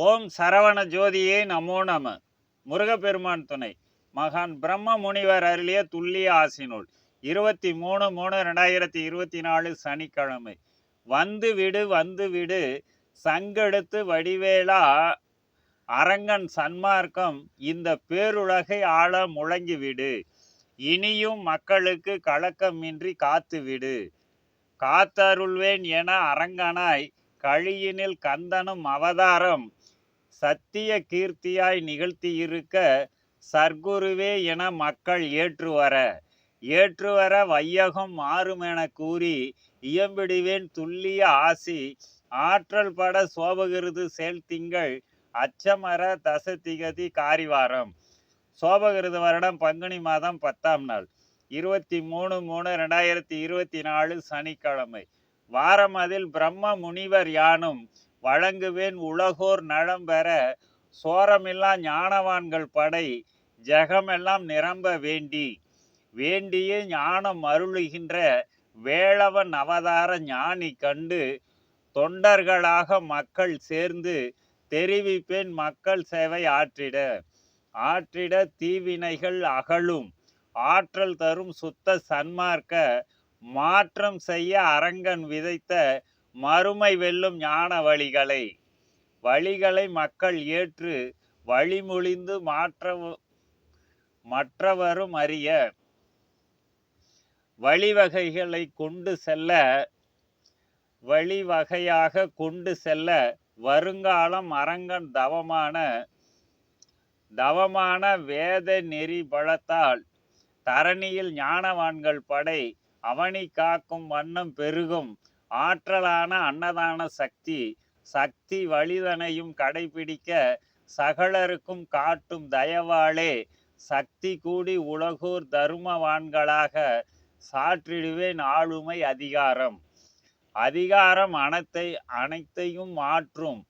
ஓம் சரவண ஜோதியே நமோ நம. முருகப்பெருமான் துணை. மகான் பிரம்ம முனிவர் அருளிய துல்லிய ஆசினூல் இருபத்தி மூணு மூணு ரெண்டாயிரத்தி இருபத்தி நாலு சனிக்கிழமை. வந்து விடு வந்து விடு. சங்கெடுத்து வடிவேலா. அரங்கன் சன்மார்க்கம். இந்த பேருலகை ஆள முழங்கிவிடு இனியும் மக்களுக்கு கலக்கமின்றி காத்துவிடு காத்தருள்வேன் என அரங்கனாய். கழியினில் கந்தனும் அவதாரம். சத்திய கீர்த்தியாய் நிகழ்த்தியிருக்க சர்க்குருவே என மக்கள் ஏற்றுவர ஏற்றுவர வையகம் மாறுமென கூறி இயம்பிடுவேன் துல்லிய ஆசி. ஆற்றல் பட சோபகிருது செயல் திங்கள் அச்சமர தசதிகதி காரிவாரம். சோபகிருது வருடம் பங்குனி மாதம் பத்தாம் நாள் இருபத்தி மூணு மூணு ரெண்டாயிரத்தி இருபத்தி நாலு சனிக்கிழமை. வாரம் அதில் பிரம்ம முனிவர் யானும் வழங்குவேன் உலகோர் நலம் பெற சோரமில்லா ஞானவான்கள் படை ஜெகமெல்லாம் நிரம்ப வேண்டி. வேண்டிய ஞானம் அருளுகின்ற வேளவன் அவதார ஞானி கண்டு தொண்டர்களாக மக்கள் சேர்ந்து தெரிவிப்பேன் மக்கள் சேவை ஆற்றிட. ஆற்றிட தீவினைகள் அகலும் ஆற்றல் தரும் சுத்த சன்மார்க்க மாற்றம் செய்ய அரங்கன் விதைத்த மறுமை வெல்லும் ஞான வழிகளை. வழிகளை மக்கள் ஏற்று வழிமொழிந்து மாற்ற மற்றவரும் அறிய. வழிவகைகளை கொண்டு செல்ல. வழிவகையாக கொண்டு செல்ல. வருங்காலம் அரங்கன் தவமான. தவமான வேத நெறி பலத்தால் தரணியில் ஞானவான்கள் படை. அவனி காக்கும் வண்ணம் பெருகும். ஆற்றலான அன்னதான சக்தி சக்தி வழிதனையும் கடைபிடிக்க சகலருக்கும் காட்டும் தயவாளே சக்தி கூடி உலகூர் தருமவான்களாக சாற்றிடுவேன் ஆளுமை அதிகாரம். அதிகாரம் அனைத்தை அனைத்தையும் மாற்றும்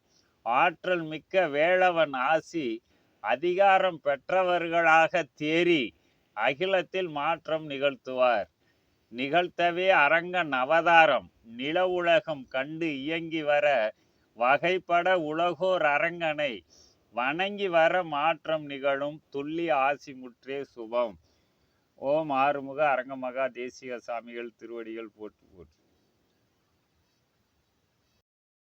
ஆற்றல் மிக்க வேளவன் ஆசி அதிகாரம் பெற்றவர்களாக தேறி அகிலத்தில் மாற்றம் நிகழ்த்துவார். நிகழ்த்தவே அரங்கன் அவதாரம் நில உலகம் கண்டு இயங்கி வர வகைப்பட உலகோர் அரங்கனை. வணங்கி வர மாற்றம் நிகழும் துள்ளி ஆசி முற்றே சுபம். ஓம் ஆறுமுக அரங்கமகா தேசிக சாமிகள் திருவடிகள் போற்றி போற்றி.